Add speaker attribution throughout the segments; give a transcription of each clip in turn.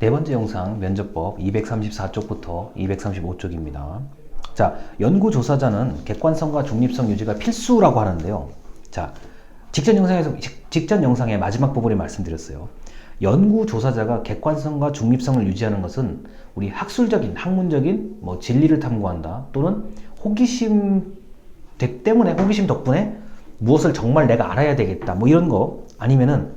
Speaker 1: 네 번째 영상 면접법 234쪽부터 235쪽입니다. 자, 연구 조사자는 객관성과 중립성 유지가 필수라고 하는데요. 자, 직전 영상에서 직- 직전 영상의 마지막 부분에 말씀드렸어요. 연구 조사자가 객관성과 중립성을 유지하는 것은 우리 학술적인 학문적인 뭐 진리를 탐구한다 또는 호기심 대- 때문에 호기심 덕분에 무엇을 정말 내가 알아야 되겠다 뭐 이런 거 아니면은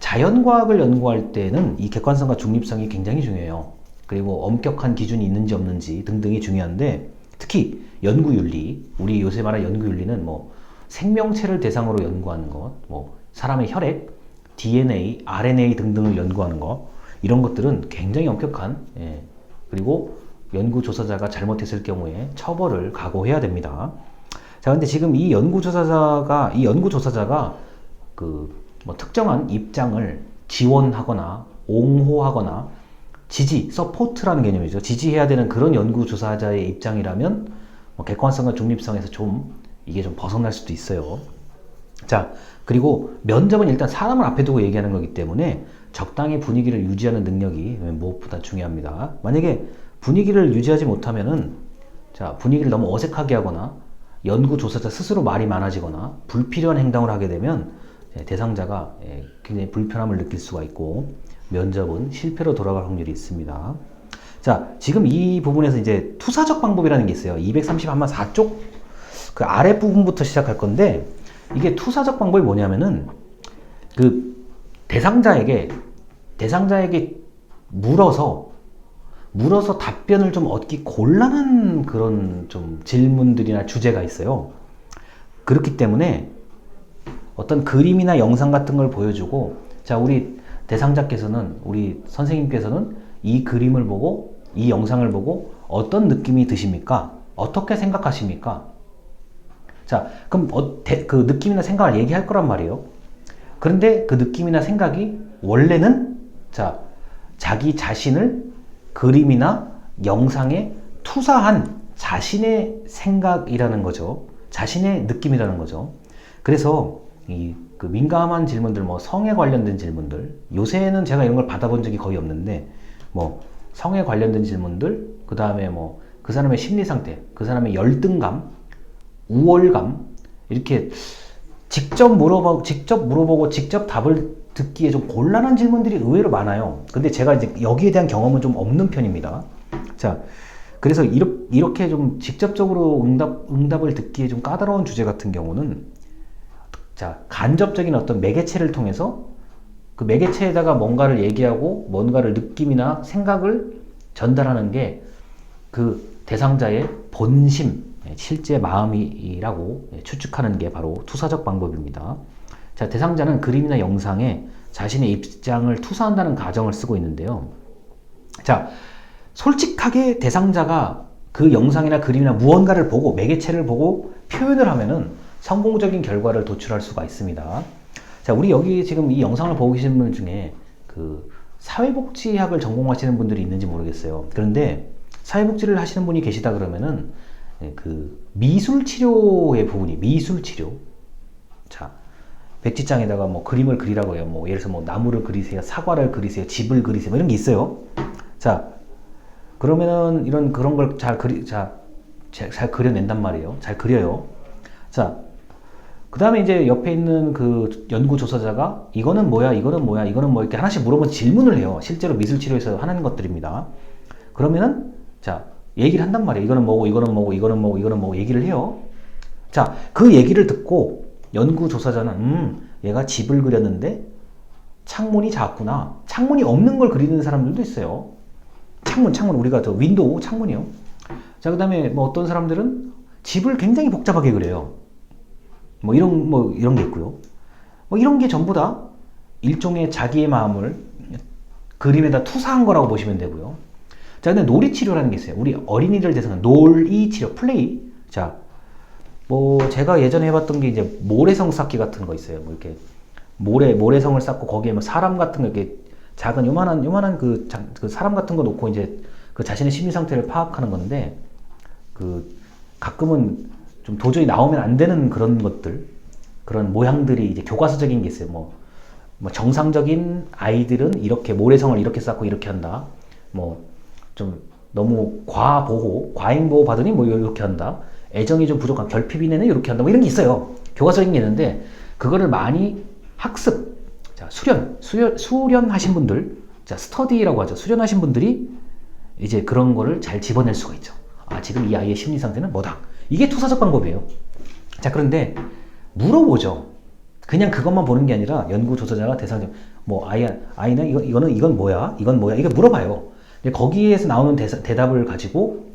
Speaker 1: 자연과학을 연구할 때는 이 객관성과 중립성이 굉장히 중요해요. 그리고 엄격한 기준이 있는지 없는지 등등이 중요한데 특히 연구윤리, 우리 요새 말하는 연구윤리는 뭐 생명체를 대상으로 연구하는 것, 뭐 사람의 혈액, DNA, RNA 등등을 연구하는 것 이런 것들은 굉장히 엄격한 예. 그리고 연구 조사자가 잘못했을 경우에 처벌을 각오해야 됩니다. 자, 근데 지금 이 연구 조사자가 이 연구 조사자가 그 뭐 특정한 입장을 지원하거나 옹호하거나 지지, 서포트라는 개념이죠. 지지해야 되는 그런 연구 조사자의 입장이라면 뭐 객관성과 중립성에서 좀 이게 좀 벗어날 수도 있어요. 자, 그리고 면접은 일단 사람을 앞에 두고 얘기하는 거기 때문에 적당히 분위기를 유지하는 능력이 무엇보다 중요합니다. 만약에 분위기를 유지하지 못하면은 자, 분위기를 너무 어색하게 하거나 연구 조사자 스스로 말이 많아지거나 불필요한 행동을 하게 되면 예, 대상자가 예, 굉장히 불편함을 느낄 수가 있고 면접은 실패로 돌아갈 확률이 있습니다. 자, 지금 이 부분에서 이제 투사적 방법이라는 게 있어요. 230 아마 4쪽 그 아래 부분부터 시작할 건데 이게 투사적 방법이 뭐냐면은 그 대상자에게 대상자에게 물어서 물어서 답변을 좀 얻기 곤란한 그런 좀 질문들이나 주제가 있어요. 그렇기 때문에 어떤 그림이나 영상 같은 걸 보여주고 자 우리 대상자께서는 우리 선생님께서는 이 그림을 보고 이 영상을 보고 어떤 느낌이 드십니까? 어떻게 생각하십니까? 자 그럼 어, 대- 그 느낌이나 생각을 얘기할 거란 말이에요. 그런데 그 느낌이나 생각이 원래는 자 자기 자신을 그림이나 영상에 투사한 자신의 생각이라는 거죠. 자신의 느낌이라는 거죠. 그래서 이 그 민감한 질문들, 뭐 성에 관련된 질문들, 요새는 제가 이런 걸 받아본 적이 거의 없는데, 뭐 성에 관련된 질문들, 그 다음에 뭐 그 사람의 심리 상태, 그 사람의 열등감, 우월감 이렇게 직접 물어보고 직접 물어보고 직접 답을 듣기에 좀 곤란한 질문들이 의외로 많아요. 근데 제가 이제 여기에 대한 경험은 좀 없는 편입니다. 자, 그래서 이렇게 좀 직접적으로 응답, 응답을 듣기에 좀 까다로운 주제 같은 경우는 자, 간접적인 어떤 매개체를 통해서 그 매개체에다가 뭔가를 얘기하고 뭔가를 느낌이나 생각을 전달하는 게 그 대상자의 본심, 예, 실제 마음이라고 예, 추측하는 게 바로 투사적 방법입니다. 자, 대상자는 그림이나 영상에 자신의 입장을 투사한다는 가정을 쓰고 있는데요. 자, 솔직하게 대상자가 그 영상이나 그림이나 무언가를 보고 매개체를 보고 표현을 하면은 성공적인 결과를 도출할 수가 있습니다. 자, 우리 여기 지금 이 영상을 보고 계신 분 중에 그 사회복지학을 전공하시는 분들이 있는지 모르겠어요. 그런데 사회복지를 하시는 분이 계시다 그러면은 예, 그 미술 치료의 부분이 미술 치료. 자, 백지장에다가 뭐 그림을 그리라고 해요. 뭐 예를 들어서 뭐 나무를 그리세요, 사과를 그리세요, 집을 그리세요, 뭐 이런 게 있어요. 자, 그러면은 이런 그런 걸 잘 그리 자, 잘, 잘 그려낸단 말이에요. 잘 그려요. 자, 그 다음에 이제 옆에 있는 그 연구 조사자가 이거는 뭐야, 이거는 뭐야, 이거는 뭐 이렇게 하나씩 물어보면 질문을 해요. 실제로 미술 치료에서 하는 것들입니다. 그러면은 자, 얘기를 한단 말이에요. 이거는 뭐고, 이거는 뭐고, 이거는 뭐고, 이거는 뭐고 얘기를 해요. 자, 그 얘기를 듣고 연구 조사자는 음, 얘가 집을 그렸는데 창문이 작구나. 창문이 없는 걸 그리는 사람들도 있어요. 창문, 창문 우리가 저 윈도우 창문이요. 자, 그 다음에 뭐 어떤 사람들은 집을 굉장히 복잡하게 그려요. 뭐 이런 뭐 이런 게 있고요. 뭐 이런 게 전부 다 일종의 자기의 마음을 그림에다 투사한 거라고 보시면 되고요. 자, 근데 놀이 치료라는 게 있어요. 우리 어린이들 대상은 놀이 치료, 플레이. 자, 뭐 제가 예전에 해봤던 게 이제 모래성 쌓기 같은 거 있어요. 뭐 이렇게 모래 모래성을 쌓고 거기에 뭐 사람 같은 거 이렇게 작은 요만한 요만한 그, 자- 그 사람 같은 거 놓고 이제 그 자신의 심리 상태를 파악하는 건데 그 가끔은 좀 도저히 나오면 안 되는 그런 것들 그런 모양들이 이제 교과서적인 게 있어요. 뭐 뭐 정상적인 아이들은 이렇게 모래성을 이렇게 쌓고 이렇게 한다. 뭐 좀 너무 과보호, 과잉보호 받으니 뭐 이렇게 한다. 애정이 좀 부족한 결핍인 애는 이렇게 한다. 뭐 이런 게 있어요. 교과서인 게 있는데 그거를 많이 학습, 자 수련, 수련 수련하신 분들, 자 스터디라고 하죠. 수련하신 분들이 이제 그런 거를 잘 집어낼 수가 있죠. 아 지금 이 아이의 심리 상태는 뭐다. 이게 투사적 방법이에요. 자 그런데 물어보죠. 그냥 그것만 보는 게 아니라 연구 조사자가 대상적 뭐 아이 아이는 이거 이거는 이건 뭐야? 이건 뭐야? 이게 물어봐요. 거기에서 나오는 대사, 대답을 가지고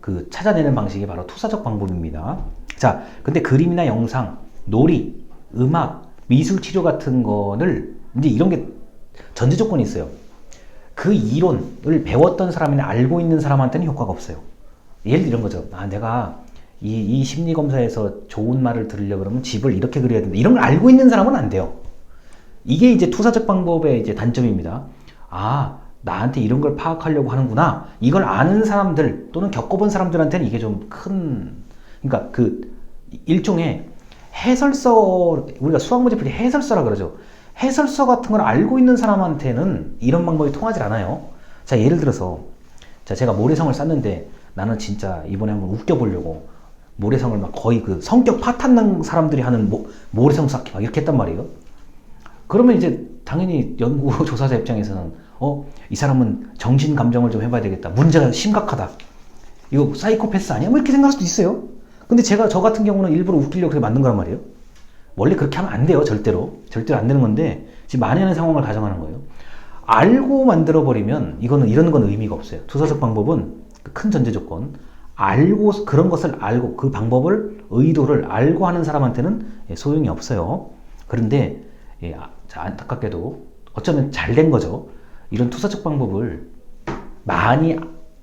Speaker 1: 그 찾아내는 방식이 바로 투사적 방법입니다. 자, 근데 그림이나 영상, 놀이, 음악, 미술 치료 같은 거를 이제 이런 게 전제 조건이 있어요. 그 이론을 배웠던 사람이나 알고 있는 사람한테는 효과가 없어요. 예를 들어 이런 거죠. 아, 내가 이, 이 심리 검사에서 좋은 말을 들으려 그러면 집을 이렇게 그려야 된다. 이런 걸 알고 있는 사람은 안 돼요. 이게 이제 투사적 방법의 이제 단점입니다. 아, 나한테 이런 걸 파악하려고 하는구나. 이걸 아는 사람들 또는 겪어본 사람들한테는 이게 좀 큰, 그러니까 그 일종의 해설서, 우리가 수학 문제 풀이 해설서라 그러죠. 해설서 같은 걸 알고 있는 사람한테는 이런 방법이 통하지 않아요. 자, 예를 들어서, 자, 제가 모래성을 쌌는데 나는 진짜 이번에 한번 웃겨보려고 모래성을 막 거의 그 성격 파탄난 사람들이 하는 모, 모래성 쌓기 막 이렇게 했단 말이에요. 그러면 이제 당연히 연구 조사자 입장에서는 어, 이 사람은 정신 감정을 좀 해봐야 되겠다. 문제가 심각하다. 이거 사이코패스 아니야? 뭐 이렇게 생각할 수도 있어요. 근데 제가 저 같은 경우는 일부러 웃기려고 그렇게 만든 거란 말이에요. 원래 그렇게 하면 안 돼요, 절대로. 절대로 안 되는 건데 지금 만연의 상황을 가정하는 거예요. 알고 만들어 버리면 이거는 이런 건 의미가 없어요. 투사적 방법은 그큰 전제 조건. 알고 그런 것을 알고 그 방법을 의도를 알고 하는 사람한테는 예, 소용이 없어요. 그런데 예, 아, 자, 안타깝게도 어쩌면 잘 된 거죠. 이런 투사적 방법을 많이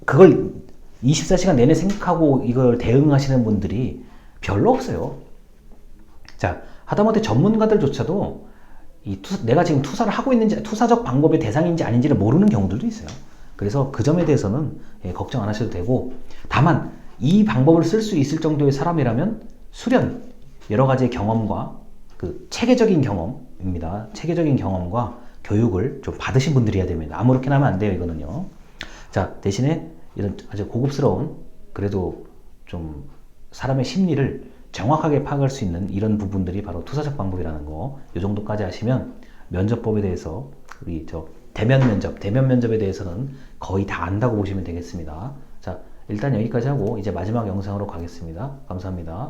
Speaker 1: 그걸 24시간 내내 생각하고 이걸 대응하시는 분들이 별로 없어요. 자, 하다못해 전문가들조차도 이 투, 내가 지금 투사를 하고 있는지 투사적 방법의 대상인지 아닌지를 모르는 경우들도 있어요. 그래서 그 점에 대해서는 예, 걱정 안 하셔도 되고 다만 이 방법을 쓸 수 있을 정도의 사람이라면 수련 여러 가지의 경험과 그 체계적인 경험입니다. 체계적인 경험과 교육을 좀 받으신 분들이어야 됩니다. 아무렇게나 하면 안 돼요, 이거는요. 자, 대신에 이런 아주 고급스러운 그래도 좀 사람의 심리를 정확하게 파악할 수 있는 이런 부분들이 바로 투사적 방법이라는 거. 이 정도까지 하시면 면접법에 대해서 우리 저 대면 면접, 대면 면접에 대해서는 거의 다 안다고 보시면 되겠습니다. 자, 일단 여기까지 하고 이제 마지막 영상으로 가겠습니다. 감사합니다.